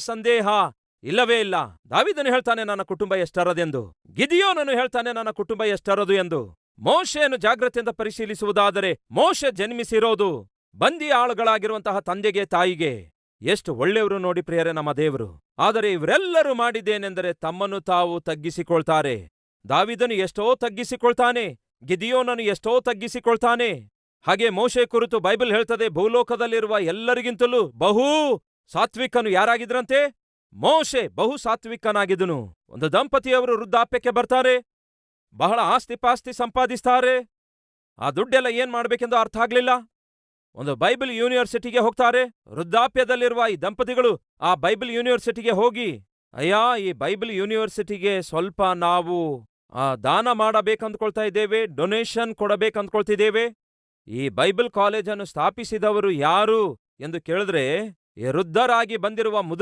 ಸಂದೇಹ ಇಲ್ಲವೇ ಇಲ್ಲ. ದಾವಿದನು ಹೇಳ್ತಾನೆ, ನನ್ನ ಕುಟುಂಬ ಎಷ್ಟರದೆಂದು? ಗಿದಿಯೋನನು ಹೇಳ್ತಾನೆ, ನನ್ನ ಕುಟುಂಬ ಎಷ್ಟರದು ಎಂದು? ಮೋಶೆಯನ್ನು ಜಾಗ್ರತೆಯಿಂದ ಪರಿಶೀಲಿಸುವುದಾದರೆ ಮೋಶೆ ಜನ್ಮಿಸಿರೋದು ಬಂದಿ ಆಳುಗಳಾಗಿರುವಂತಹ ತಂದೆಗೆ ತಾಯಿಗೆ. ಎಷ್ಟು ಒಳ್ಳೆಯವರು ನೋಡಿ ಪ್ರಿಯರೇ ನಮ್ಮ ದೇವರು. ಆದರೆ ಇವರೆಲ್ಲರೂ ಮಾಡಿದ್ದೇನೆಂದರೆ ತಮ್ಮನ್ನು ತಾವು ತಗ್ಗಿಸಿಕೊಳ್ತಾರೆ. ದಾವಿದನು ಎಷ್ಟೋ ತಗ್ಗಿಸಿಕೊಳ್ತಾನೆ, ಗಿದಿಯೋನನು ಎಷ್ಟೋ ತಗ್ಗಿಸಿಕೊಳ್ತಾನೆ. ಹಾಗೆ ಮೋಶೆ ಕುರಿತು ಬೈಬಲ್ ಹೇಳ್ತದೆ, ಭೂಲೋಕದಲ್ಲಿರುವ ಎಲ್ಲರಿಗಿಂತಲೂ ಬಹು ಸಾತ್ವಿಕನು ಯಾರಾಗಿದ್ರಂತೆ? ಮೋಶೆ ಬಹು ಸಾತ್ವಿಕನಾಗಿದ್ದನು. ಒಂದು ದಂಪತಿಯವರು ವೃದ್ಧಾಪ್ಯಕ್ಕೆ ಬರ್ತಾರೆ. ಬಹಳ ಆಸ್ತಿ ಪಾಸ್ತಿ ಸಂಪಾದಿಸ್ತಾರೆ. ಆ ದುಡ್ಡೆಲ್ಲ ಏನ್ ಮಾಡ್ಬೇಕೆಂದು ಅರ್ಥ ಆಗ್ಲಿಲ್ಲ. ಒಂದು ಬೈಬಲ್ ಯೂನಿವರ್ಸಿಟಿಗೆ ಹೋಗ್ತಾರೆ. ವೃದ್ಧಾಪ್ಯದಲ್ಲಿರುವ ಈ ದಂಪತಿಗಳು ಆ ಬೈಬಲ್ ಯೂನಿವರ್ಸಿಟಿಗೆ ಹೋಗಿ, ಅಯ್ಯಾ, ಈ ಬೈಬಲ್ ಯೂನಿವರ್ಸಿಟಿಗೆ ಸ್ವಲ್ಪ ನಾವು, ಆ, ದಾನ ಮಾಡಬೇಕಂದ್ಕೊಳ್ತಾ ಇದ್ದೇವೆ, ಡೊನೇಷನ್ ಕೊಡಬೇಕಂದ್ಕೊಳ್ತಿದ್ದೇವೆ. ಈ ಬೈಬಲ್ ಕಾಲೇಜನ್ನು ಸ್ಥಾಪಿಸಿದವರು ಯಾರು? ಎಂದು ಕೇಳಿದ್ರೆ ಈ ವೃದ್ಧರಾಗಿ ಬಂದಿರುವ ಮುದುಕ